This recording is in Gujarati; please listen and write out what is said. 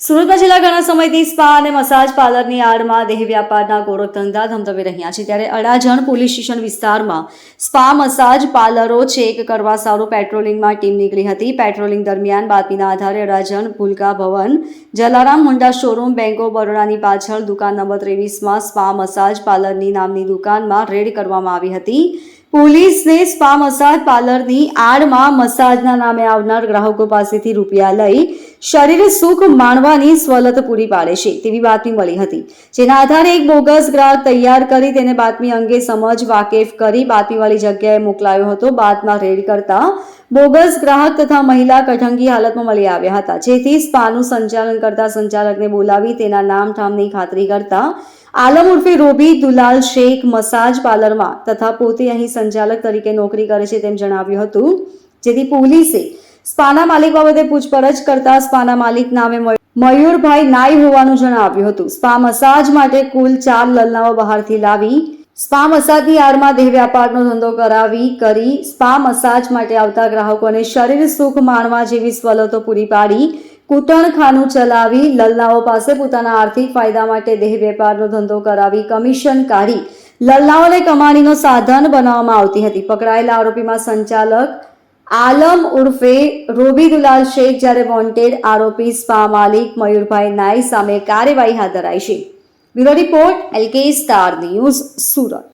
સુરતમાં છેલ્લા ઘણા સમયથી સ્પા અને મસાજ પાર્લરની આડમાં દેહ વ્યાપારના ગોરખ ધંધા ધમધમી રહ્યા છે. ત્યારે અડાજણ પોલીસ સ્ટેશન વિસ્તારમાં સ્પા, મસાજ પાર્લરો ચેક કરવા સારું પેટ્રોલિંગમાં ટીમ નીકળી હતી. પેટ્રોલિંગ દરમિયાન બાતમીના આધારે Adajan Bhulka Bhavan, Jalaram Honda showroom, bank of બરોડાની પાછળ દુકાન નંબર ત્રેવીસમાં સ્પા, મસાજ પાર્લરની નામની દુકાનમાં રેડ કરવામાં આવી હતી. પોલીસને સ્પા, મસાજ પાર્લરની આડમાં મસાજના નામે આવનાર ગ્રાહકો પાસેથી રૂપિયા લઈ શરીર સુખ માણવાની સવલત પૂરી પાડે છે તેવી બાતમી મળી હતી. જેના આધારે એક બોગસ ગ્રાહક તૈયાર કરી તેને બાતમી અંગે સમજ વાકેફ કરી બાતમીવાળી જગ્યાએ મોકલાયો હતો. બાદમાં રેડ કરતા બોગસ ગ્રાહક તથા મહિલા કઠંગી હાલતમાં મળી આવ્યા હતા. જેથી સ્પાનું સંચાલન કરતા સંચાલકને બોલાવી તેના નામ ઠામની ખાતરી કરતા આલમ ઉર્ફે રોબી દુલાલ શેખ મસાજ પાર્લરમાં તથા પોતે અહીં સંચાલક તરીકે નોકરી કરે છે તેમ જણાવ્યું હતું. જેથી પોલીસે સ્પાના માલિક બાબતે પૂછપરછ કરતા સ્પાના માલિક નામે મયુરભાઈ નાઈ હોવાનું જણાવ્યું હતું. સ્પા મસાજ માટે કુલ ચાર લલનાઓ બહારથી લાવી, સ્પા મસાજની આડમાં દેહ વ્યાપારનો ધંધો કરાવી કરી, સ્પા મસાજ માટે આવતા ગ્રાહકોને શરીર સુખ માણવા જેવી સવલતો પૂરી પાડી કૂટણખાનું ચલાવી, લલનાઓ પાસે પોતાના આર્થિક ફાયદા માટે દેહ વેપારનો ધંધો કરાવી કમિશન કાઢી, લલનાઓને કમાણીનો સાધન બનાવવામાં આવતી હતી. પકડાયેલા આરોપીમાં સંચાલક આલમ ઉર્ફે રોબીદુલાલ શેખ જ્યારે વોન્ટેડ આરોપી સ્પા માલિક મયુરભાઈ નાઈ સામે કાર્યવાહી હાથ ધરાઈ છે. Bureau report, LK star news, Surat.